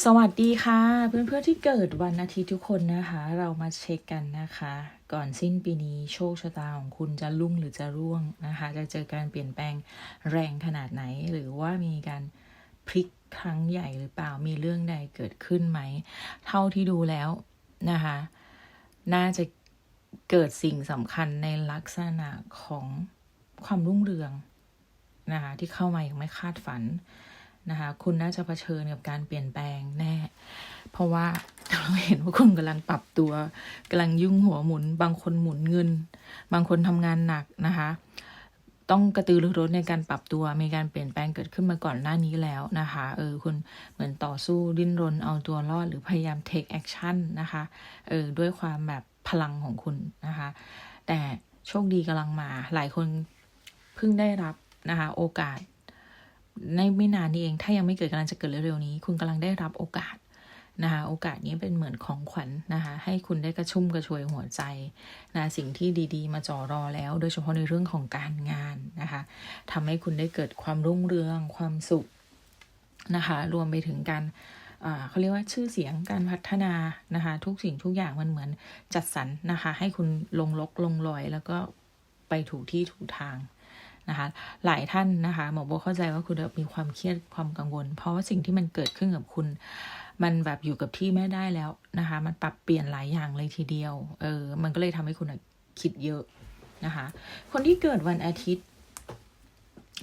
สวัสดีค่ะ เพื่อนๆที่เกิดวันอาทิตย์ทุกคนนะคะ เรามาเช็คกันนะคะ ก่อนสิ้นปีนี้โชคชะตาของคุณจะรุ่งหรือจะร่วงนะคะ จะเจอการเปลี่ยนแปลงแรงขนาดไหน หรือว่ามีการพลิกครั้งใหญ่หรือเปล่ามีเรื่องใดเกิดขึ้นไหม เท่าที่ดูแล้วนะคะ น่าจะเกิดสิ่งสำคัญในลักษณะของความรุ่งเรืองนะคะที่เข้ามาอย่างไม่คาดฝัน นะคะ คุณน่าจะเผชิญกับการเปลี่ยนแปลงแน่ เพราะว่าเราเห็นว่าคุณกำลังปรับตัวกำลังยุ่งหัวหมุน บางคนหมุนเงิน บางคนทำงานหนักนะคะ ต้องกระตือรือร้นในการปรับตัว มีการเปลี่ยนแปลงเกิดขึ้นมาก่อนหน้านี้แล้วนะคะ เออ คุณเหมือนต่อสู้ดิ้นรนเอาตัวรอด หรือพยายาม take action นะคะ เออ ด้วยความแบบพลังของคุณนะคะ แต่โชคดีกำลังมา หลายคนเพิ่งได้รับนะคะ โอกาส ไม่นานนี้เอง ถ้ายังไม่เกิดกำลังจะเกิดเร็วๆนี้ คุณกำลังได้รับโอกาสนะคะโอกาสนี้เป็นเหมือนของขวัญนะคะให้คุณได้กระชุ่มกระชวยหัวใจนะสิ่งที่ดีๆ มาจ่อรอแล้ว โดยเฉพาะในเรื่องของการงานนะคะทำให้คุณได้เกิดความรุ่งเรือง ความสุขนะคะรวมไปถึงการเขาเรียกว่าชื่อเสียงการพัฒนานะคะทุกสิ่งทุกอย่างมันเหมือนจัดสรรนะคะให้คุณลงลกลงรอยแล้วก็ไปถูกที่ถูกทาง นะคะหลายท่านนะคะหมอโบเข้าใจว่าคุณมีความเครียดความกังวล เพราะว่าสิ่งที่มันเกิดขึ้นกับคุณ มันแบบอยู่กับที่ไม่ได้แล้วนะคะ มันปรับเปลี่ยนหลายอย่างเลยทีเดียวเออมันก็เลยทำให้คุณคิดเยอะนะคะ คนที่เกิดวันอาทิตย์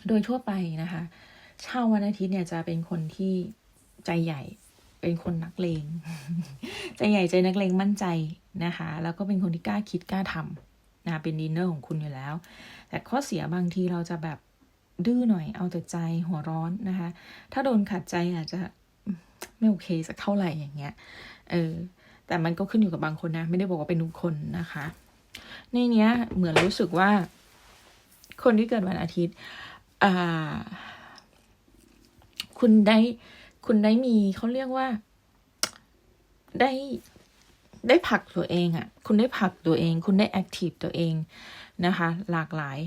โดยทั่วไปนะคะชาววันอาทิตย์เนี่ยจะเป็นคนที่ใจใหญ่เป็นคนนักเลง ใจใหญ่ใจนักเลงมั่นใจนะคะ แล้วก็เป็นคนที่กล้าคิดกล้าทำ นะเป็นดินเนอร์ของคุณอยู่แล้ว แต่ข้อเสียบางทีเราจะแบบดื้อหน่อยเอาแต่ใจหัวร้อนนะคะ ถ้าโดนขัดใจอาจจะไม่โอเคสักเท่าไหร่อย่างเงี้ยเออแต่มันก็ขึ้นอยู่กับบางคนนะ ไม่ได้บอกว่าเป็นทุกคนนะคะ ในเนี้ยเหมือนรู้สึกว่า คนที่เกิดวันอาทิตย์อ่าคุณได้คุณได้มีเขาเรียกว่า ได้ ได้ผลักตัวเองอะ่ะ คุณได้ผลักตัวเอง คุณได้แอคทีฟตัวเองนะคะ หลากหลาย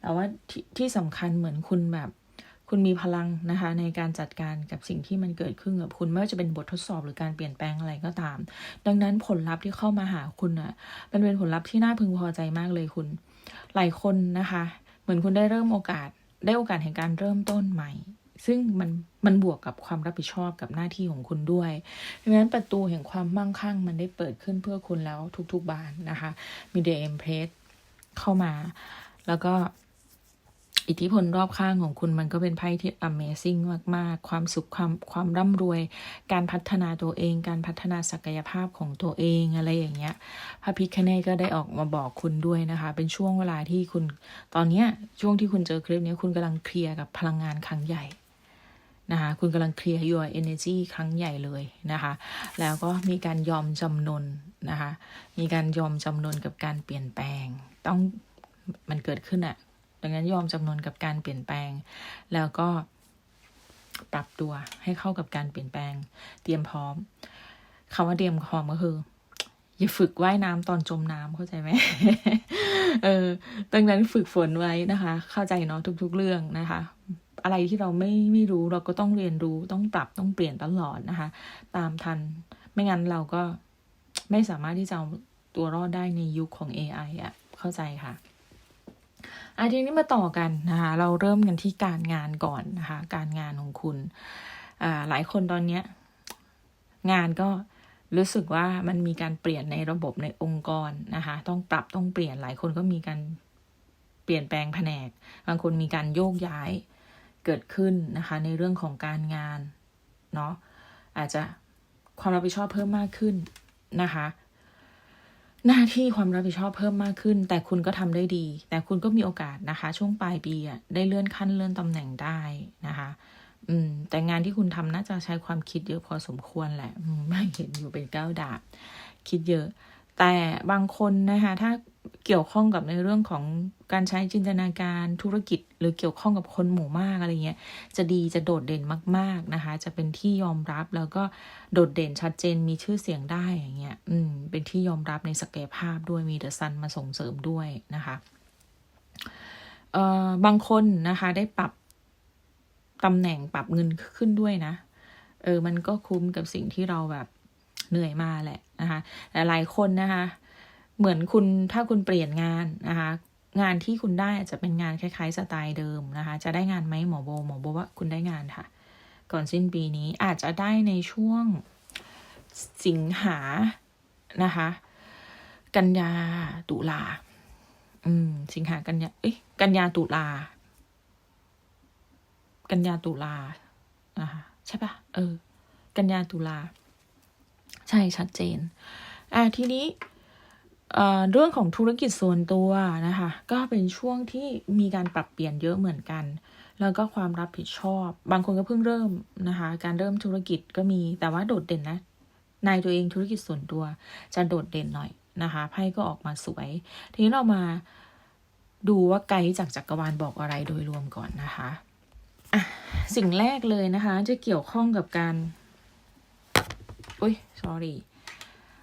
แต่ว่าทที่สำคัญเหมือนคุณแบบ คุณมีพลังนะคะ ในการจัดการกับสิ่งที่มันเกิดขึ้นกับคุณไม่ว่าจะเป็นบททดสอบหรือการเปลี่ยนแปลงอะไรก็ตาม ดังนั้นผลลัพธ์ที่เข้ามาหาคุณอะ่ะมันเป็นผลลัพธ์ที่น่าพึงพอใจมากเลยคุณ หลายคนนะคะ เหมือนคุณได้เริ่มโอกาสได้โอกาสแห่งการเริ่มต้นใหม่ ซึ่งมันมันบวกกับความรับผิดชอบกับหน้าที่ของคุณด้วยดังนั้นประตูแห่งความมั่งคั่ง มันได้เปิดขึ้นเพื่อคุณแล้วทุกๆบานนะคะมีเดเอ็มเพรสเข้ามา แล้วก็อิทธิพลรอบข้างของคุณมันก็เป็นไพ่ที่ Amazing มาก ๆ ความสุขความความร่ำรวย การพัฒนาตัวเอง การพัฒนาศักยภาพของตัวเองอะไรอย่างเงี้ย พระพิคเนตก็ได้ออกมาบอกคุณด้วยนะคะ เป็นช่วงเวลาที่คุณตอนเนี้ยช่วงที่คุณเจอคลิปนี้คุณกำลังเคลียร์กับพลังงานครั้งใหญ่ นะคะคุณกำลังเคลียร์ your energy ครั้งใหญ่เลยนะคะ แล้วก็มีการยอมจำนนนะคะ มีการยอมจำนนกับการเปลี่ยนแปลง ต้องมันเกิดขึ้นอะดังนั้นยอมจำนนกับการเปลี่ยนแปลง แล้วก็ปรับตัวให้เข้ากับการเปลี่ยนแปลง เตรียมพร้อมคำว่าเตรียมพร้อมก็คืออย่าฝึกว่ายน้ำตอนจมน้ำเข้าใจไหมเออดังนั้นฝึกฝนไว้นะคะ เข้าใจเนาะทุก ๆ เรื่องนะคะ อะไรที่เราไม่ไม่รู้เราก็ต้องเรียนรู้ต้องปรับต้องเปลี่ยนตลอดนะคะ ตามทันไม่งั้นเราก็ไม่สามารถที่จะเอาตัวรอดได้ในยุคของ AI อะ่ะเข้าใจค่ะอาทีนี้มาต่อกันนะคะ เราเริ่มกันที่การงานก่อนนะคะ การงานของคุณหลายคนตอนเนี้ย งานก็รู้สึกว่ามันมีการเปลี่ยนในระบบในองค์กรนะคะ ต้องปรับต้องเปลี่ยนหลายคนก็มีการเปลี่ยนแปลงแผนก บางคนมีการโยกย้าย เกิดขึ้นนะคะในเรื่องของการงานเนาะอาจจะความรับผิดชอบเพิ่มมากขึ้นนะคะหน้าที่ความรับผิดชอบเพิ่มมากขึ้น แต่คุณก็ทำได้ดี แต่คุณก็มีโอกาสนะคะ ช่วงปลายปีอะได้เลื่อนขั้นเลื่อนตำแหน่งได้นะคะ อืม แต่งานที่คุณทำน่าจะใช้ความคิดเยอะพอสมควรแหละมไม่เห็นอยู่เป็นก้าวดาบคิดเยอะ แต่บางคนนะคะถ้าเกี่ยวข้องกับในเรื่องของการใช้จินตนาการธุรกิจ หรือเกี่ยวข้องกับคนหมู่มากอะไรเงี้ยจะดีจะโดดเด่นมาก ๆนะคะ จะเป็นที่ยอมรับแล้วก็โดดเด่นชัดเจนมีชื่อเสียงได้อย่างเงี้ยอืมเป็นที่ยอมรับในศักยภาพด้วยมีเดอะซันมาส่งเสริมด้วยนะคะเอ่อบางคนนะคะได้ปรับตำแหน่งปรับเงินขึ้นด้วยนะ เออมันก็คุ้มกับสิ่งที่เราแบบเหนื่อยมาแหละ นะคะแต่หลายคนนะคะ เหมือนคุณถ้าคุณเปลี่ยนงานนะคะงานที่คุณได้อาจจะเป็นงานคล้ายๆสไตล์เดิมนะคะ จะได้งานไหมหมอโบหมอโบว่าคุณได้งานค่ะ ก่อนสิ้นปีนี้อาจจะได้ในช่วงสิงหานะคะ กันยาตุลาอืม สิงหากันยาเอ้ยกันยาตุลา กันยาตุลานะคะใช่ปะเออ กันยาตุลา ใช่ชัดเจน อ่าทีนี้เรื่องของธุรกิจส่วนตัวนะคะก็เป็นช่วงที่มีการปรับเปลี่ยนเยอะเหมือนกัน แล้วก็ความรับผิดชอบ บางคนก็เพิ่งเริ่มนะคะการเริ่มธุรกิจก็มีแต่ว่าโดดเด่นนะนายตัวเองธุรกิจส่วนตัวจะโดดเด่นหน่อยนะคะไพ่ก็ออกมาสวย ทีนี้เรามาดูว่าไกด์จากจักรวาลบอกอะไรโดยรวมก่อนนะคะอะสิ่งแรกเลยนะคะจะเกี่ยวข้องกับการ อุ้ย sorry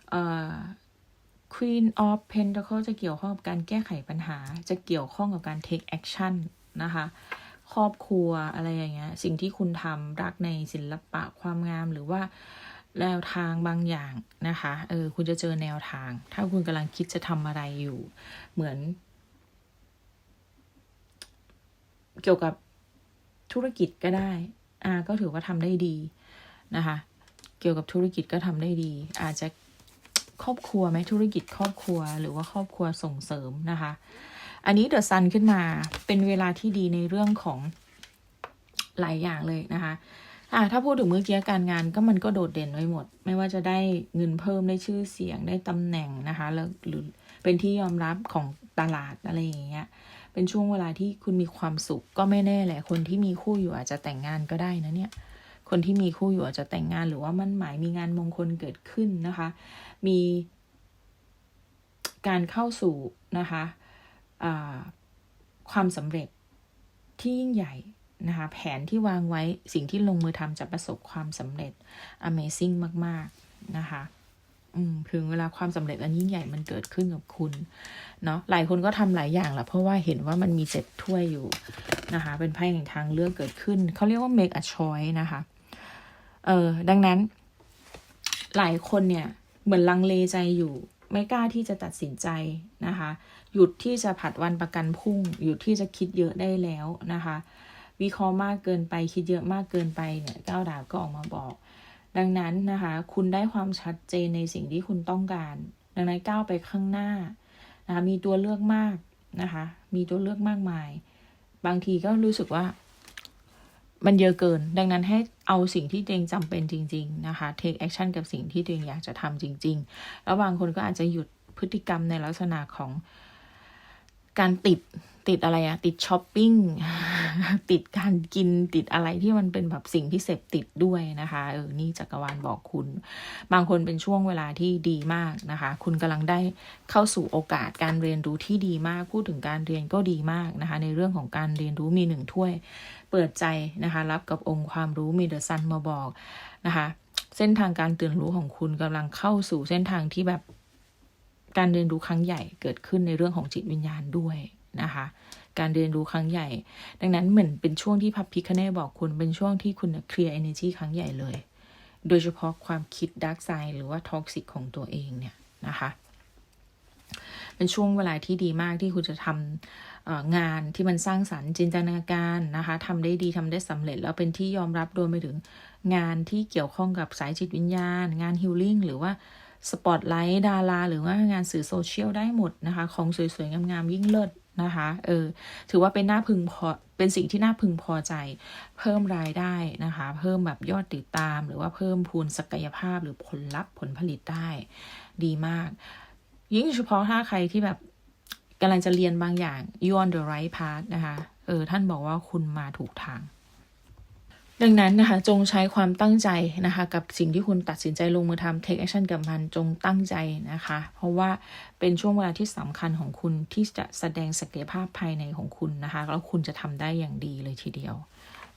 เอ่อ Queen of Pentacle จะเกี่ยวข้องกับการแก้ไขปัญหา จะเกี่ยวข้องกับการ take action นะคะ ครอบครัวอะไรอย่างเงี้ย สิ่งที่คุณทำรักในศิลปะความงามหรือว่าแนวทางบางอย่างนะคะ เออ คุณจะเจอแนวทาง ถ้าคุณกำลังคิดจะทำอะไรอยู่ เหมือน เกี่ยวกับธุรกิจก็ได้ อ่า ก็ถือว่าทำได้ดีนะคะ เกี่ยวกับธุรกิจก็ทำได้ดี อาจจะครอบครัวไหมธุรกิจครอบครัวหรือว่าครอบครัวส่งเสริมนะคะ อันนี้เดอะซันขึ้นมาเป็นเวลาที่ดีในเรื่องของหลายอย่างเลยนะคะอ่าถ้าพูดถึงเมื่อกี้การงานก็มันก็โดดเด่นไว้หมด ไม่ว่าจะได้เงินเพิ่มได้ชื่อเสียงได้ตำแหน่งนะคะแล้วหรือเป็นที่ยอมรับของตลาดอะไรอย่างเงี้ยเป็นช่วงเวลาที่คุณมีความสุขก็ไม่แน่แหละคนที่มีคู่อยู่อาจจะแต่งงานก็ได้นะเนี่ย คนที่มีคู่อยู่อาจจะแต่งงานหรือว่ามั่นหมายมีงานมงคลเกิดขึ้นนะคะ มีการเข้าสู่นะคะความสำเร็จที่ยิ่งใหญ่นะคะ แผนที่วางไว้สิ่งที่ลงมือทำจะประสบความสำเร็จ Amazing มาก ๆ นะคะถึงเวลาความสำเร็จอันยิ่งใหญ่มันเกิดขึ้นกับคุณ เนาะหลายคนก็ทำหลายอย่างแหละเพราะว่าเห็นว่ามันมีเจ็ดถ้วยอยู่นะคะ เป็นไพ่แห่งทางเลือกเกิดขึ้น เขาเรียกว่า make a choice นะคะ เออ ดังนั้น หลายคนเนี่ย เหมือนลังเลใจอยู่ ไม่กล้าที่จะตัดสินใจนะคะ หยุดที่จะผัดวันประกันพรุ่ง หยุดที่จะคิดเยอะได้แล้วนะคะ วิเคราะห์มากเกินไป คิดเยอะมากเกินไปเนี่ยก้าวดาบก็ออกมาบอก ดังนั้นนะคะ คุณได้ความชัดเจนในสิ่งที่คุณต้องการ ดังนั้นก้าวไปข้างหน้านะคะมีตัวเลือกมากนะคะ มีตัวเลือกมากมาย บางทีก็รู้สึกว่า มันเยอะเกิน ดังนั้นให้เอาสิ่งที่ตัวเองจำเป็นจริง ๆ นะคะ take action กับสิ่งที่ตัวเองอยากจะทำจริง ๆ แล้วบางคนก็อาจจะหยุดพฤติกรรมในลักษณะของ การติดติดอะไรอะติดช้อปปิ้งติดการกินติดอะไรที่มันเป็นแบบสิ่งที่เสพติดด้วยนะคะเออนี่จักรวาลบอกคุณ บางคนเป็นช่วงเวลาที่ดีมากนะคะ คุณกำลังได้เข้าสู่โอกาสการเรียนรู้ที่ดีมาก พูดถึงการเรียนก็ดีมากนะคะ ในเรื่องของการเรียนรู้มีหนึ่งถ้วย เปิดใจนะคะ รับกับองค์ความรู้มีเดอะซันมาบอกนะคะ เส้นทางการตื่นรู้ของคุณกำลังเข้าสู่เส้นทางที่แบบ การเรียนรู้ครั้งใหญ่เกิดขึ้นในเรื่องของจิตวิญญาณด้วยนะคะ การเรียนรู้ครั้งใหญ่ ดังนั้นเหมือนเป็นช่วงที่พับพิคเน่บอกคุณเป็นช่วงที่คุณเคลียร์เอเนจีครั้งใหญ่เลย โดยเฉพาะความคิดดาร์กไซด์หรือว่าท็อกซิกของตัวเองเนี่ยนะคะเป็นช่วงเวลาที่ดีมากที่คุณจะทำงานที่มันสร้างสรรค์จินตนาการนะคะทำได้ดีทำได้สำเร็จ แล้วเป็นที่ยอมรับโดยไปถึงงานที่เกี่ยวข้องกับสายจิตวิญญาณ งานฮิลลิ่งหรือว่า สปอตไลท์ดารา หรือว่างานสื่อโซเชียลได้หมดนะคะ ของสวยๆ งามๆ ยิ่งเลิศนะคะ เออ ถือว่าเป็นหน้าพึงพอ เป็นสิ่งที่น่าพึงพอใจ เพิ่มรายได้นะคะ เพิ่มแบบยอดติดตาม หรือว่าเพิ่มพูนศักยภาพหรือผลลัพธ์ผลผลิตได้ ดีมาก ยิ่งเฉพาะถ้าใครที่แบบกำลังจะเรียนบางอย่าง you on the right path นะคะ เออ ท่านบอกว่าคุณมาถูกทาง ดังนั้นนะคะจงใช้ความตั้งใจนะคะกับสิ่งที่คุณตัดสินใจลงมือทำ take action กับมันจงตั้งใจนะคะ เพราะว่าเป็นช่วงเวลาที่สำคัญของคุณที่จะแสดงศักยภาพภายในของคุณนะคะ แล้วคุณจะทำได้อย่างดีเลยทีเดียว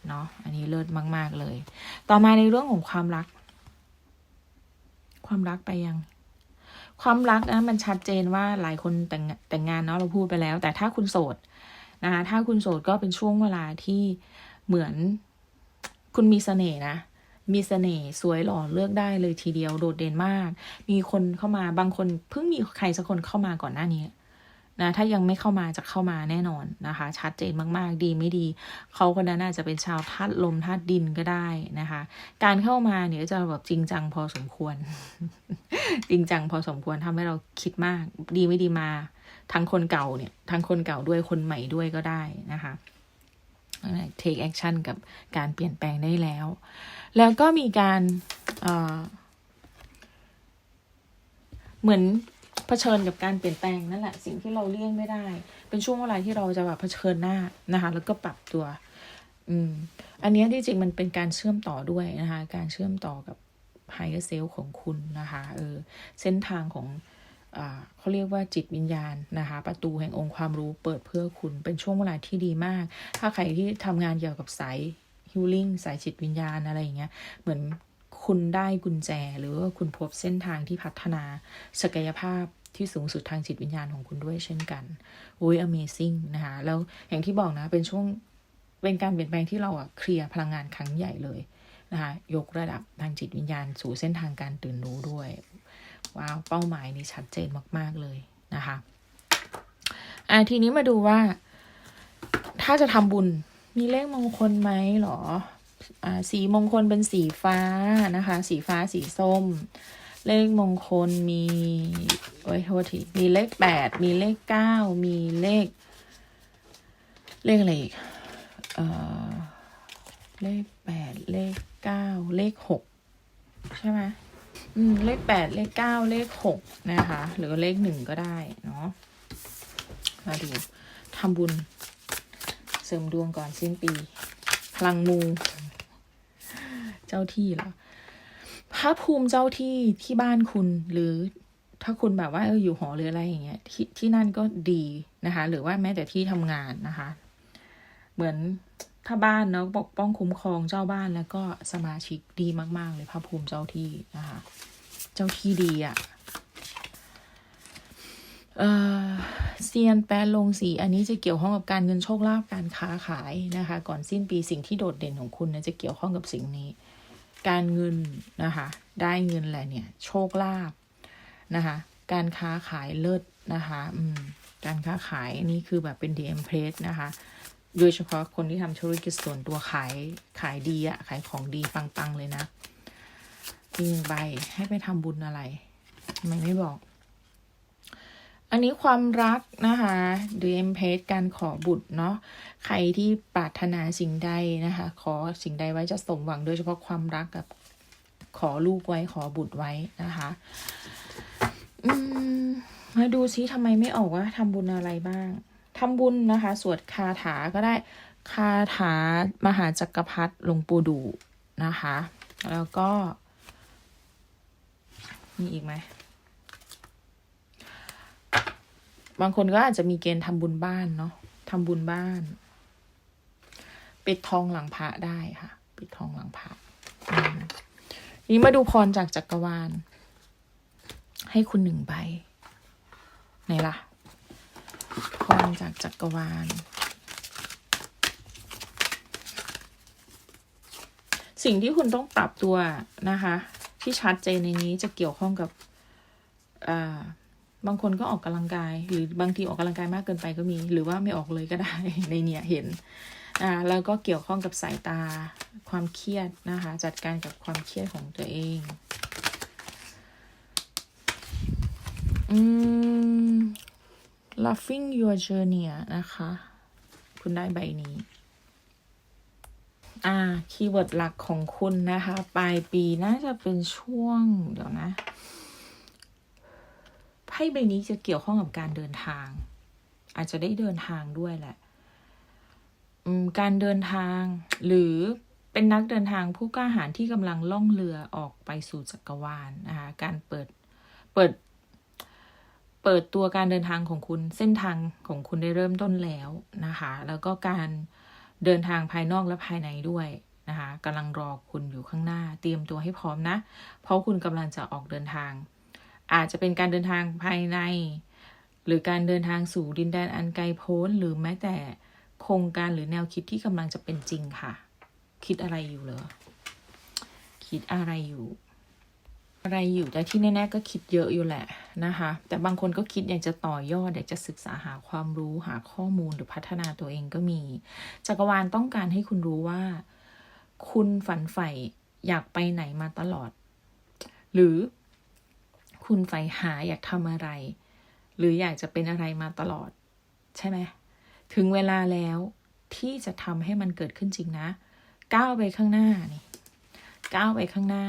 เนาะอันนี้เลิศมาก ๆ เลย ต่อมาในเรื่องของความรัก ความรักไปยัง ความรักนะมันชัดเจนว่าหลายคนแต่งแต่งงานเนาะเราพูดไปแล้ว แต่ถ้าคุณโสดนะคะถ้าคุณโสดก็เป็นช่วงเวลาที่เหมือน คุณมีเสน่ห์นะ มีเสน่ห์สวยหล่อเลือกได้เลยทีเดียวโดดเด่นมาก มีคนเข้ามาบางคนเพิ่งมีใครสักคนเข้ามาก่อนหน้านี้นะถ้ายังไม่เข้ามาจะเข้ามาแน่นอนนะคะ ชัดเจนมากๆ ดีไม่ดี เขาคนนั้นอาจจะเป็นชาวธาตุลมธาตุดินก็ได้นะคะ การเข้ามาเนี่ยจะแบบจริงจังพอสมควร จริงจังพอสมควรทำให้เราคิดมาก ดีไม่ดีมา ทั้งคนเก่าเนี่ย ทั้งคนเก่าด้วยคนใหม่ด้วยก็ได้นะคะ take action กับการเปลี่ยนแปลงได้แล้ว แล้วก็มีการเหมือนเผชิญกับการเปลี่ยนแปลงนั่นแหละ สิ่งที่เราเลี่ยงไม่ได้ เป็นช่วงเวลาที่เราจะแบบเผชิญหน้านะคะ แล้วก็ปรับตัว อืม อันนี้ที่จริงมันเป็นการเชื่อมต่อด้วยนะคะ การเชื่อมต่อกับ higher self ของคุณนะคะ เออ เส้นทางของ เขาเรียกว่าจิตวิญญาณนะคะ ประตูแห่งองค์ความรู้เปิดเพื่อคุณเป็นช่วงเวลาที่ดีมาก ถ้าใครที่ทำงานเกี่ยวกับสายฮิลลิ่งสายจิตวิญญาณอะไรอย่างเงี้ยเหมือนคุณได้กุญแจ หรือว่าคุณพบเส้นทางที่พัฒนาศักยภาพที่สูงสุดทางจิตวิญญาณของคุณด้วยเช่นกันโอ้ย amazing นะคะ แล้วอย่างที่บอกนะ เป็นช่วง เป็นการเปลี่ยนแปลงที่เราอะเคลียร์พลังงานครั้งใหญ่เลยนะคะ ยกระดับทางจิตวิญญาณสู่เส้นทางการตื่นรู้ด้วย ว้าวเป้าหมายนี้ชัดเจนมาก ๆ เลยนะคะอะทีนี้มาดูว่า ถ้าจะทำบุญมีเลขมงคลไหมหรออ่าสีมงคลเป็นสีฟ้านะคะ สีฟ้าสีส้ม เลขมงคลมีโอ้ยโทษทีมีเลขแปดมีเลขเก้ามีเลข เลขอะไรอีกเอ่อเลขแปดเลขเก้าเลขหกใช่ไหม อืมเลขแปดเลขเก้าเลขหกนะคะ หรือเลขหนึ่งก็ได้เนาะมาดูทำบุญ เสริมดวงก่อนสิ้นปี พลังมู เจ้าที่เหรอพระภูมิเจ้าที่ที่บ้านคุณหรือถ้าคุณแบบว่าเอออยู่หอหรืออะไรอย่างเงี้ยที่ที่นั่นก็ดีนะคะ หรือว่าแม้แต่ที่ทำงานนะคะ เหมือน ถ้าบ้านเนาะปกป้องคุ้มครองเจ้าบ้านแล้วก็สมาชิกดีมาก ๆ เลยพระภูมิเจ้าที่นะคะ เจ้าที่ดีอะ่ะเออเซียนแปลลงสี อันนี้จะเกี่ยวข้องกับการเงินโชคลาภการค้าขายนะคะ ก่อนสิ้นปีสิ่งที่โดดเด่นของคุณนะจะเกี่ยวข้องกับสิ่งนี้ การเงินนะคะ ได้เงินแหละเนี่ย โชคลาภนะคะ การค้าขายเลิศนะคะ อืมการค้าขายนี่คือแบบเป็นดีเอ็มเพรสนะคะ โดยเฉพาะคนที่ทำธุรกิจส่วนตัวขายขายดีอะขายของดีปังๆเลยนะมีใบให้ไปทำบุญอะไรทำไมไม่บอก อันนี้ความรักนะคะดูเอ็มเพสการขอบุตรเนาะใครที่ปรารถนาสิ่งใดนะคะ ขอสิ่งใดไว้จะสมหวัง โดยเฉพาะความรักกับขอลูกไว้ขอบุตรไว้นะคะ อืมมาดูซิทำไมไม่ออกว่าทำบุญอะไรบ้าง ทำบุญนะคะ สวดคาถาก็ได้คาถามหาจักรพรรดิหลวงปู่ดูนะคะ แล้วก็ มีอีกไหม บางคนก็อาจจะมีเกณฑ์ทำบุญบ้านเนาะทำบุญบ้าน ปิดทองหลังพระได้ค่ะ ปิดทองหลังพระนี้มาดูพรจากจักรวาล ให้คุณหนึ่งใบไหนล่ะ พรจากจักรวาล สิ่งที่คุณต้องปรับตัวนะคะ ที่ชัดเจนในนี้จะเกี่ยวข้องกับบางคนก็ออกกำลังกาย หรือบางทีออกกำลังกายมากเกินไปก็มี หรือว่าไม่ออกเลยก็ได้ในเนี่ยเห็นอ่าแล้วก็เกี่ยวข้องกับสายตาความเครียดนะคะ จัดการกับความเครียดของตัวเองอืม Loving Your Journey นะคะ คุณได้ใบนี้ อ่า คีย์เวิร์ดหลักของคุณนะคะ ปลายปีน่าจะเป็นช่วง เดี๋ยวนะ ไพ่ใบนี้จะเกี่ยวข้องกับการเดินทาง อาจจะได้เดินทางด้วยแหละ การเดินทาง หรือเป็นนักเดินทางผู้กล้าหาญที่กำลังล่องเรือออกไปสู่จักรวาลนะคะ การเปิด เปิด เปิดตัวการเดินทางของคุณเส้นทางของคุณได้เริ่มต้นแล้วนะคะ แล้วก็การเดินทางภายนอกและภายในด้วยนะคะกำลังรอคุณอยู่ข้างหน้า เตรียมตัวให้พร้อมนะ เพราะคุณกำลังจะออกเดินทาง อาจจะเป็นการเดินทางภายใน หรือการเดินทางสู่ดินแดนอันไกลโพ้น หรือแม้แต่โครงการหรือแนวคิดที่กำลังจะเป็นจริงค่ะ คิดอะไรอยู่เหรอคิดอะไรอยู่ อะไรอยู่แต่ที่แน่ๆก็คิดเยอะอยู่แหละนะคะ แต่บางคนก็คิดอยากจะต่อยอดอยากจะศึกษาหาความรู้หาข้อมูลหรือพัฒนาตัวเองก็มี จักรวาลต้องการให้คุณรู้ว่า คุณฝันใฝ่อยากไปไหนมาตลอด หรือคุณใฝ่หาอยากทำอะไร หรืออยากจะเป็นอะไรมาตลอด ใช่ไหมถึงเวลาแล้วที่จะทำให้มันเกิดขึ้นจริงนะก้าวไปข้างหน้านี่ก้าวไปข้างหน้า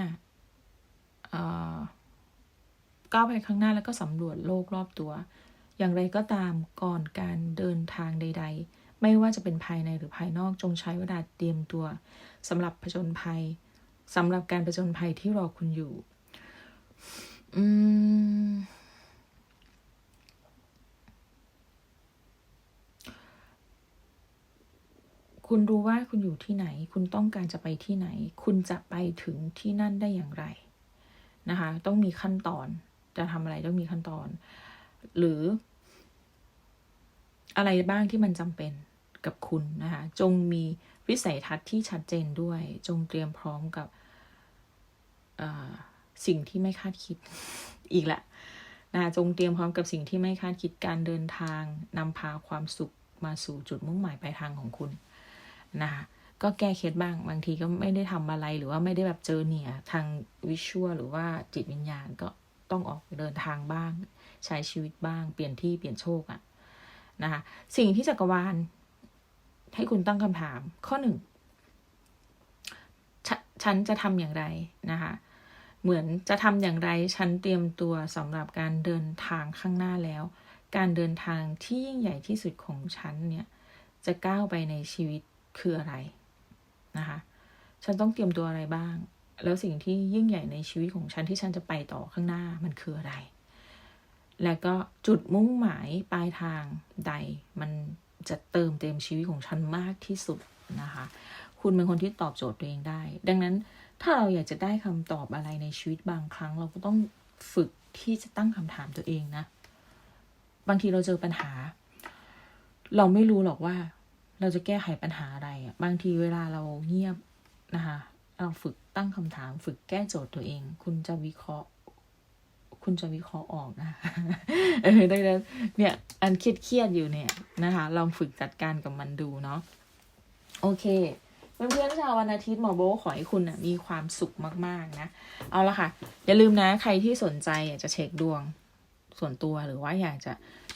ก้าวไปข้างหน้าแล้วก็สำรวจโลกรอบตัว อย่างไรก็ตามก่อนการเดินทางใด ๆ ไม่ว่าจะเป็นภายในหรือภายนอกจงใช้เวลาเตรียมตัวสำหรับผจญภัยสำหรับการผจญภัยที่รอคุณอยู่ อืมคุณรู้ว่าคุณอยู่ที่ไหน คุณต้องการจะไปที่ไหน คุณจะไปถึงที่นั่นได้อย่างไร นะคะ ต้องมีขั้นตอน จะทำอะไรต้องมีขั้นตอน หรือ อะไรบ้างที่มันจำเป็นกับคุณนะคะ จงมีวิสัยทัศน์ที่ชัดเจนด้วย จงเตรียมพร้อมกับสิ่งที่ไม่คาดคิดอีกละนะจงเตรียมพร้อมกับสิ่งที่ไม่คาดคิดการเดินทางนำพาความสุขมาสู่จุดมุ่งหมายปลายทางของคุณนะคะ ก็แก้เคล็ดบ้างบางทีก็ไม่ได้ทำอะไรหรือว่าไม่ได้แบบเจอเนี่ยทางวิชวลหรือว่าจิตวิญญาณก็ต้องออกเดินทางบ้าง ใช้ชีวิตบ้าง เปลี่ยนที่เปลี่ยนโชคอะนะคะสิ่งที่จักรวาล ให้คุณตั้งคำถาม ข้อหนึ่งฉฉันจะทำอย่างไรนะคะ เหมือนจะทำอย่างไร ฉันเตรียมตัวสำหรับการเดินทางข้างหน้าแล้ว การเดินทางที่ยิ่งใหญ่ที่สุดของฉันเนี่ยจะก้าวไปในชีวิตคืออะไร นะคะ ฉันต้องเตรียมตัวอะไรบ้าง แล้วสิ่งที่ยิ่งใหญ่ในชีวิตของฉันที่ฉันจะไปต่อข้างหน้ามันคืออะไร และก็จุดมุ่งหมายปลายทางใด มันจะเติมเต็มชีวิตของฉันมากที่สุดนะคะ คุณเป็นคนที่ตอบโจทย์ตัวเองได้ ดังนั้นถ้าเราอยากจะได้คำตอบอะไรในชีวิตบางครั้ง เราก็ต้องฝึกที่จะตั้งคำถามตัวเองนะ บางทีเราเจอปัญหา เราไม่รู้หรอกว่า เราจะแก้ไขปัญหาอะไรอะบางทีเวลาเราเงียบนะคะเราฝึกตั้งคำถาม ฝึกแก้โจทย์ตัวเอง คุณจะวิเคราะห์ คุณจะวิเคราะห์ออกนะเออดังนั้นเนี่ยอันเครียดๆอยู่เนี่ยนะคะลองฝึกจัดการกับมันดูเนาะโอเคเพื่อนๆชาววันอาทิตย์หมอโบขอให้คุณนะมีความสุขมากๆนะ เอาละค่ะ อย่าลืมนะ ใครที่สนใจอยากจะเช็คดวงส่วนตัวหรือว่าอยากจะ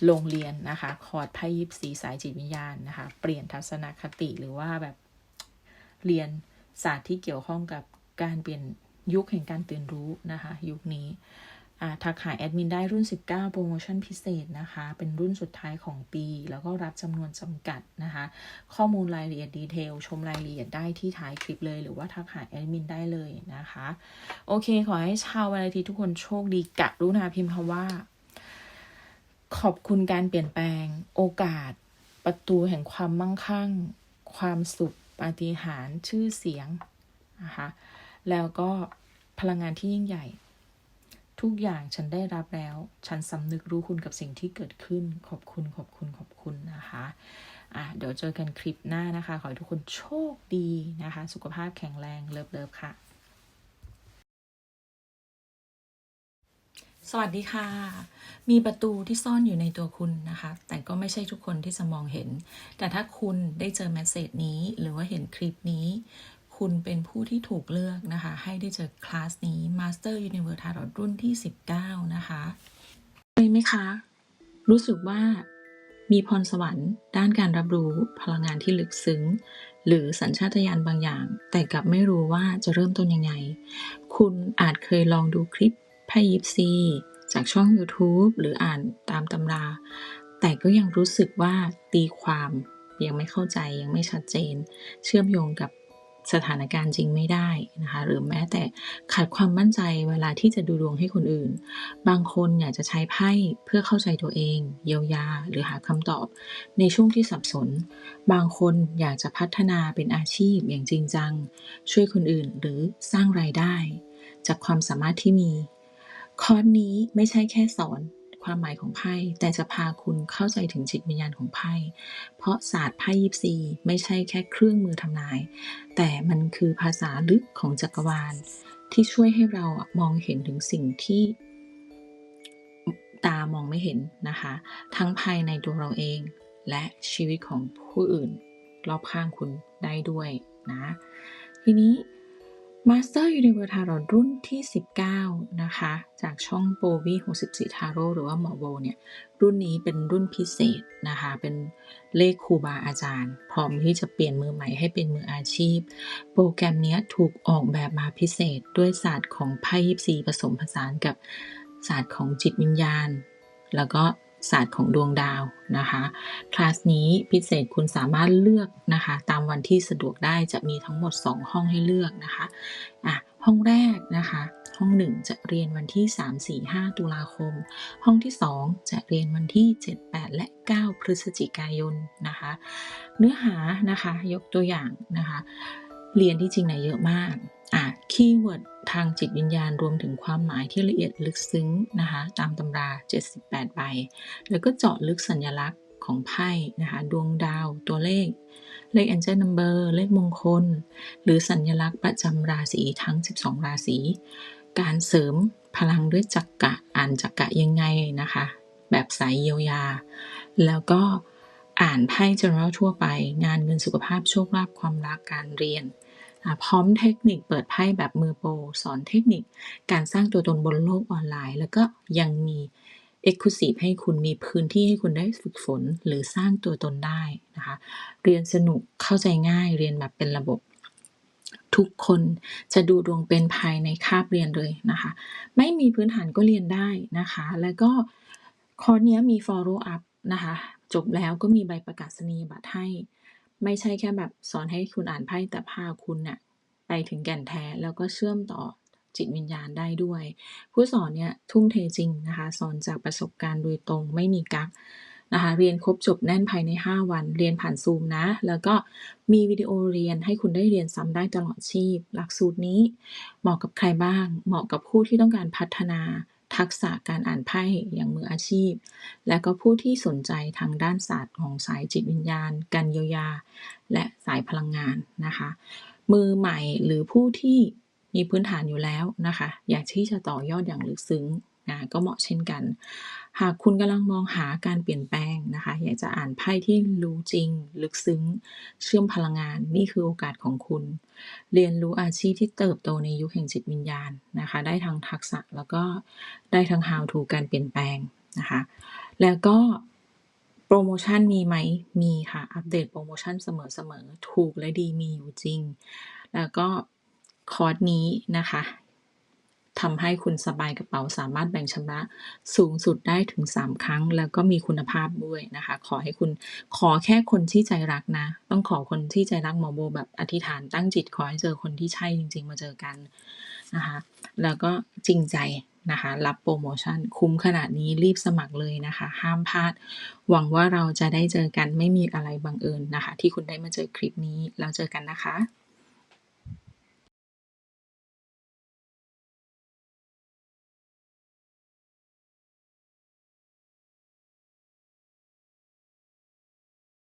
ลงเรียนนะคะ คอร์สไพ่ยิปสีสายจิตวิญญาณนะคะ เปลี่ยนทัศนคติหรือว่าแบบเรียนศาสตร์ที่เกี่ยวข้องกับการเปลี่ยนยุคแห่งการตื่นรู้นะคะ ยุคนี้ทักหาแอดมินได้รุ่น 19 โปรโมชั่นพิเศษนะคะ เป็นรุ่นสุดท้ายของปี แล้วก็รับจำนวนจำกัดนะคะ ข้อมูลรายละเอียดดีเทล ชมรายละเอียดได้ที่ท้ายคลิปเลย หรือว่าทักหาแอดมินได้เลยนะคะ โอเค ขอให้ชาววันอาทิตย์ทุกคนโชคดีกะรู้นาพิมพ์คำว่า ขอบคุณการเปลี่ยนแปลง โอกาส ประตูแห่งความมั่งคั่ง ความสุขปาฏิหาริย์ชื่อเสียงนะคะแล้วก็พลังงานที่ยิ่งใหญ่ ทุกอย่างฉันได้รับแล้ว ฉันสำนึกรู้คุณกับสิ่งที่เกิดขึ้น ขอบคุณขอบคุณขอบคุณนะคะอะเดี๋ยวเจอกันคลิปหน้านะคะ ขอให้ทุกคนโชคดีนะคะ สุขภาพแข็งแรงเลิฟเลิฟค่ะ สวัสดีค่ะ มีประตูที่ซ่อนอยู่ในตัวคุณนะคะ แต่ก็ไม่ใช่ทุกคนที่จะมองเห็น แต่ถ้าคุณได้เจอแมสเซจนี้หรือว่าเห็นคลิปนี้ คุณเป็นผู้ที่ถูกเลือกนะคะ ให้ได้เจอคลาสนี้ Master Universe Tarot รุ่นที่ 19 นะคะเคยไหมคะ รู้สึกว่ามีพรสวรรค์ด้านการรับรู้พลังงานที่ลึกซึ้ง หรือสัญชาตญาณบางอย่าง แต่กลับไม่รู้ว่าจะเริ่มต้นยังไง คุณอาจเคยลองดูคลิป ไพ่ยิปซี จากช่อง YouTube หรืออ่านตามตำรา แต่ก็ยังรู้สึกว่าตีความยังไม่เข้าใจยังไม่ชัดเจน เชื่อมโยงกับสถานการณ์จริงไม่ได้นะคะหรือแม้แต่ขาดความมั่นใจเวลาที่จะดูดวงให้คนอื่น บางคนอยากจะใช้ไพ่เพื่อเข้าใจตัวเอง เยียวยาหรือหาคำตอบ ในช่วงที่สับสน บางคนอยากจะพัฒนาเป็นอาชีพอย่างจริงจัง ช่วยคนอื่นหรือสร้างรายได้ จากความสามารถที่มี คอร์สนี้ไม่ใช่แค่สอนความหมายของไพ่แต่จะพาคุณเข้าใจถึงจิตวิญญาณของไพ่เพราะศาสตร์ไพ่ยิปซีไม่ใช่แค่เครื่องมือทำนาย แต่มันคือภาษาลึกของจักรวาล ที่ช่วยให้เรามองเห็นถึงสิ่งที่ตามองไม่เห็นนะคะ ทั้งภายในตัวเราเอง และชีวิตของผู้อื่น รอบข้างคุณได้ด้วยนะ ทีนี้ Master Universe Tarot รุ่นที่ 19 นะคะ จากช่องโบวี64 Tarot หรือว่าหมอโบเนี่ย รุ่นนี้เป็นรุ่นพิเศษนะคะ เป็นเลขครูบาอาจารย์ พร้อมที่จะเปลี่ยนมือใหม่ให้เป็นมืออาชีพ โปรแกรมนี้ถูกออกแบบมาพิเศษด้วยศาสตร์ของไพ่ยิปซีผสมผสานกับศาสตร์ของจิตวิญญาณ แล้วก็ ศาสตร์ของดวงดาวนะคะ คลาสนี้พิเศษคุณสามารถเลือกนะคะ ตามวันที่สะดวกได้จะมีทั้งหมด 2 ห้องให้เลือกนะคะอะห้องแรกนะคะ ห้อง 1 จะเรียนวันที่ 3 4 5 ตุลาคม ห้องที่ 2 จะเรียนวันที่ 7 8 และ 9 พฤศจิกายนนะคะ เนื้อหานะคะยกตัวอย่างนะคะ เรียนที่จริงเนะเยอะมากอะคีย์เวิร์ดทางจิตวิญญาณรวมถึงความหมายที่ละเอียดลึกซึ้งนะคะตามตำรา 78 ใบ แล้วก็เจาะลึกสัญลักษณ์ของไพ่นะคะดวงดาวตัวเลข เลข Angel Number เลขมงคล หรือสัญลักษณ์ประจำราศีทั้ง 12 ราศี การเสริมพลังด้วยจักกะอ่านจักกะยังไงนะคะ แบบสายเยียวยา แล้วก็อ่านไพ่ general ทั่วไป งานเงินสุขภาพโชคลาภความรักการเรียน พร้อมเทคนิคเปิดไพ่แบบมือโปรสอนเทคนิคการสร้างตัวตนบนโลกออนไลน์ แล้วก็ยังมี Exclusive ให้คุณมีพื้นที่ให้คุณได้ฝึกฝนหรือสร้างตัวตนได้นะคะ เรียนสนุกเข้าใจง่ายเรียนแบบเป็นระบบ ทุกคนจะดูดวงเป็นภายในคาบเรียนเลยนะคะ ไม่มีพื้นฐานก็เรียนได้นะคะ แล้วก็คอร์สนี้มี follow up นะคะ จบแล้วก็มีใบประกาศนียบัตรให้ ไม่ใช่แค่แบบสอนให้คุณอ่านไพ่แต่พาคุณเนี่ยไปถึงแก่นแท้แล้วก็เชื่อมต่อจิตวิญญาณได้ด้วย ผู้สอนเนี่ยทุ่มเทจริงนะคะสอนจากประสบการณ์โดยตรงไม่มีกักนะคะเรียนครบจบแน่นภายใน 5 วัน เรียนผ่านซูมนะ แล้วก็มีวิดีโอเรียนให้คุณได้เรียนซ้ำได้ตลอดชีพ หลักสูตรนี้เหมาะกับใครบ้าง เหมาะกับผู้ที่ต้องการพัฒนา ทักษะการอ่านไพ่อย่างมืออาชีพ และก็ผู้ที่สนใจทางด้านศาสตร์ของสายจิตวิญญาณ การเยียวยา และสายพลังงานนะคะ มือใหม่หรือผู้ที่มีพื้นฐานอยู่แล้วนะคะ อยากที่จะต่อยอดอย่างลึกซึ้งนะก็เหมาะเช่นกัน หากคุณกำลังมองหาการเปลี่ยนแปลงนะคะ อยากจะอ่านไพ่ที่รู้จริง ลึกซึ้ง เชื่อมพลังงาน นี่คือโอกาสของคุณ เรียนรู้อาชีพที่เติบโตในยุคแห่งจิตวิญญาณนะคะ ได้ทั้งทักษะแล้วก็ได้ทั้ง how to การเปลี่ยนแปลงนะคะ แล้วก็โปรโมชั่นมีไหม มีค่ะ อัปเดตโปรโมชั่นเสมอๆ ถูกและดีมีอยู่จริง แล้วก็คอร์สนี้นะคะ ทำให้คุณสบายกระเป๋าสามารถแบ่งชำระสูงสุดได้ถึง 3 ครั้ง แล้วก็มีคุณภาพด้วยนะคะ ขอให้คุณขอแค่คนที่ใจรักนะ ต้องขอคนที่ใจรักหมอโบแบบอธิษฐานตั้งจิตขอให้เจอคนที่ใช่จริง ๆ มาเจอกันนะคะ แล้วก็จริงใจนะคะรับโปรโมชั่นคุ้มขนาดนี้รีบสมัครเลยนะคะ ห้ามพลาด หวังว่าเราจะได้เจอกันไม่มีอะไรบังเอิญนะคะ ที่คุณได้มาเจอคลิปนี้แล้วเจอกันนะคะ